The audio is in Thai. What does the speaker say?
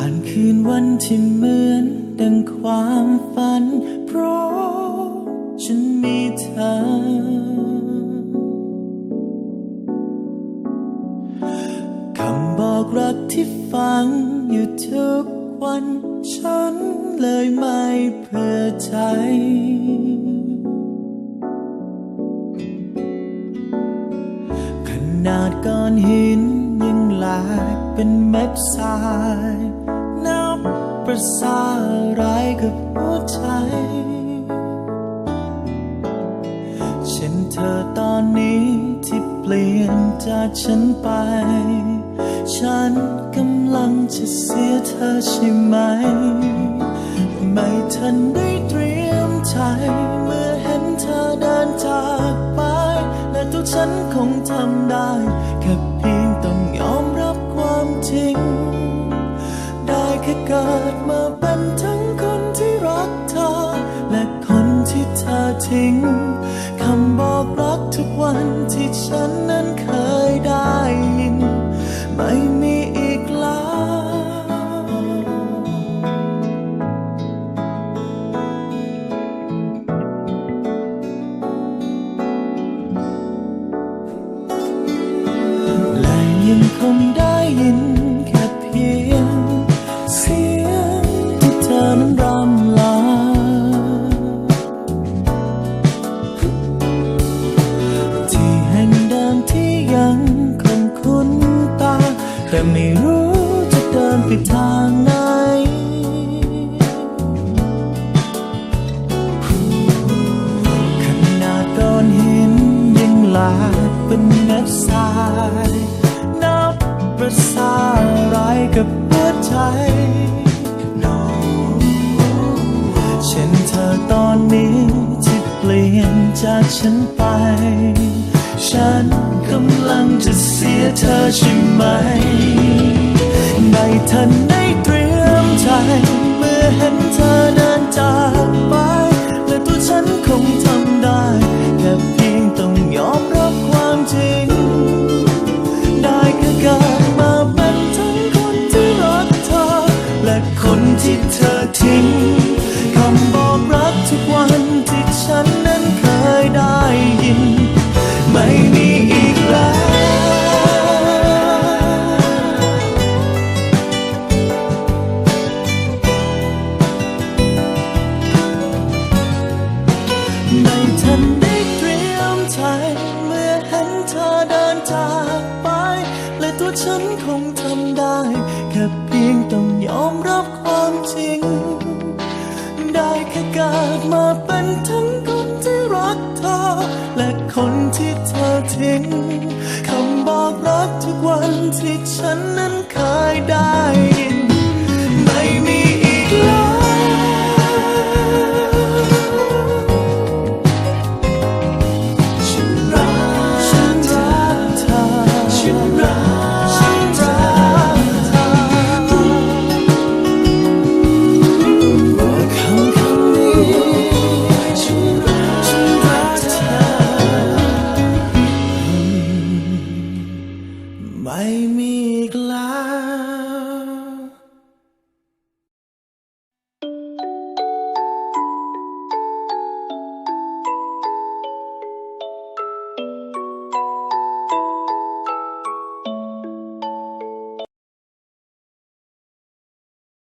านคืนวันที่เหมือนดังความฝัน เพราะฉันมีเธอ คำบอกรักที่ฟังอยู่ทุกวัน ฉันเลยไม่เพื่อใจขนาดก้อนหินยังหลกเป็นเม็ดทราย ประสาอะไรกับหัวใจฉันเธอตอนนี้ที่เปลี่ยนจากฉันไป ฉันกำลังจะเสียเธอใช่ไหม ไม่ทันได้เตรียมใจเมื่อเห็นเธอเดินจากไป และตัวฉันคงทำได้ แค่เพียงต้องยอมรับความจริง เกิดมาเป็นทั้งคนที่รักเธอ และคนที่เธอทิ้ง คำบอกรักทุกวันที่ฉันนั้นเคยได้ยิน ไม่มีอีกแล้วและยังคงได้ายนับประสาอะไรกับหัวใจ No เช่นเธอตอนนี้ที่เปลี่ยนจากฉันไป ฉันกำลังจะเสียเธอใช่ไหม จากไป และตัวฉันคงทำได้ แค่เพียงต้องยอมรับความจริง ได้แค่เกิดมาเป็นทั้งคนที่รักเธอ และคนที่เธอทิ้ง คำบอกรักทุกวันที่ฉันนั้นเคยได้